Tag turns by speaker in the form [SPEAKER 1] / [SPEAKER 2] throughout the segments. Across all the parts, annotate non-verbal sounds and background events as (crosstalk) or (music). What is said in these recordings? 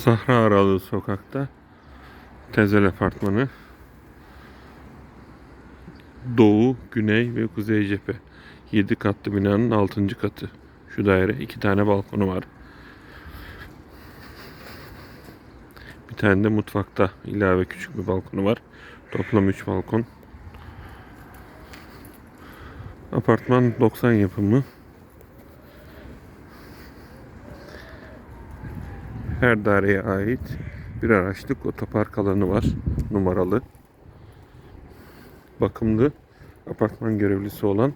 [SPEAKER 1] Sahra Aralığı sokakta. Tezel Apartmanı. Doğu, Güney ve Kuzey cephe. 7 katlı binanın 6. katı. Şu daire 2 tane balkonu var. Bir tane de mutfakta ilave küçük bir balkonu var. Toplam 3 balkon. Apartman 90 yapımı Her daireye ait bir araçlık otopark alanı var. Numaralı. Bakımlı apartman görevlisi olan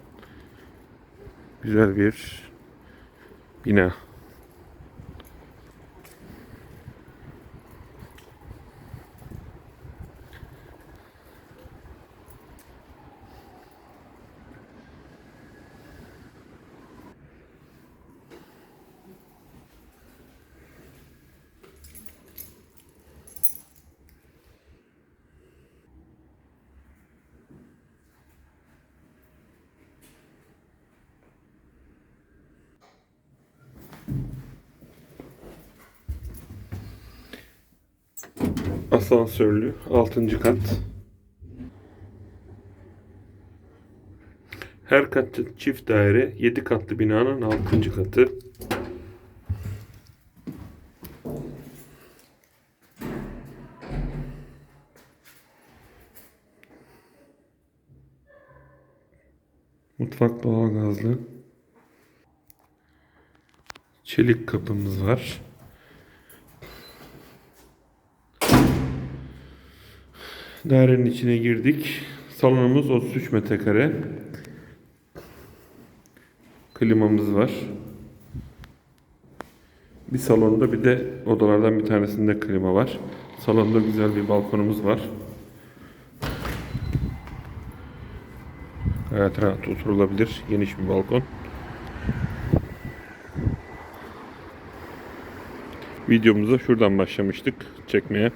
[SPEAKER 1] güzel bir bina. Asansörlü 6. kat. Her katlı çift daire 7 katlı binanın 6. katı. Mutfak doğalgazlı. Çelik kapımız var. Dairenin içine girdik. Salonumuz 33 metrekare. Klimamız var. Bir salonda bir de odalardan bir tanesinde klima var. Salonda güzel bir balkonumuz var. Gayet rahat oturulabilir. Geniş bir balkon. Videomuza şuradan başlamıştık çekmeye.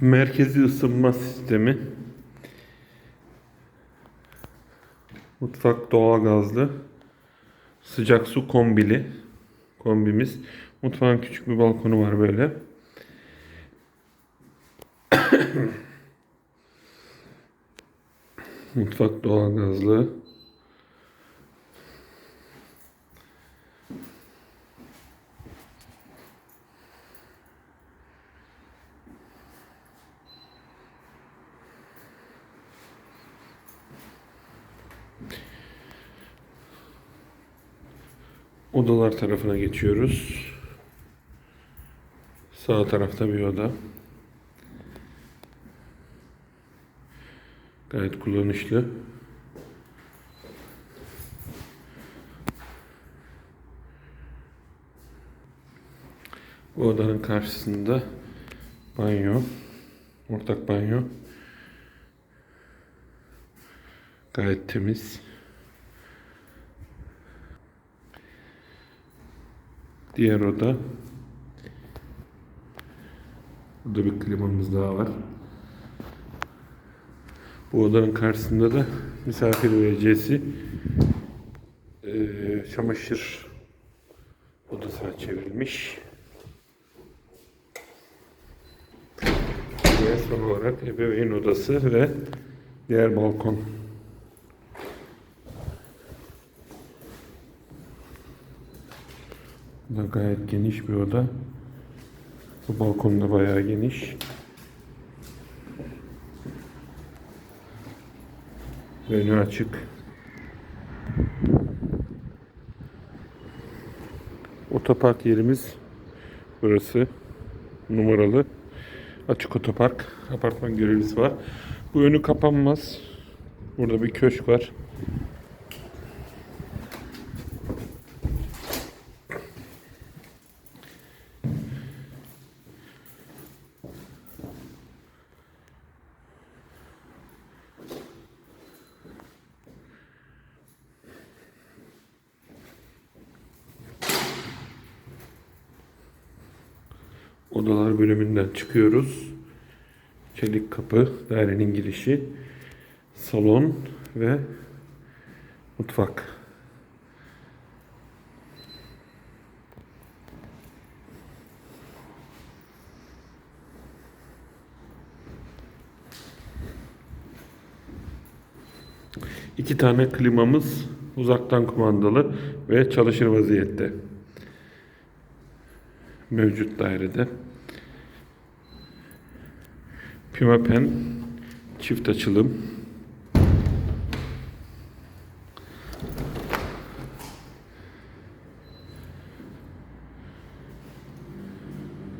[SPEAKER 1] Merkezi ısınma sistemi. Mutfak doğalgazlı. Sıcak su kombili. Kombimiz. Mutfağın küçük bir balkonu var böyle. (coughs) Mutfak doğalgazlı. Odalar tarafına geçiyoruz. Sağ tarafta bir oda. Gayet kullanışlı. Bu odanın karşısında banyo. Ortak banyo. Gayet temiz. Diğer oda. Burada bir klimamız daha var. Bu odanın karşısında da misafir vereceğisi eee çamaşır odasına çevrilmiş. Ve son olarak ebeveyn odası ve diğer balkon. Bu da gayet geniş bir oda. Bu balkon da bayağı geniş. Önü açık. Otopark yerimiz burası. Numaralı. Açık otopark. Apartman görevlisi var. Bu önü kapanmaz. Burada bir köşk var. Odalar bölümünden çıkıyoruz. Çelik kapı, dairenin girişi, salon ve mutfak. İki tane klimamız uzaktan kumandalı ve çalışır vaziyette. Mevcut dairede. Pimapen çift açılım.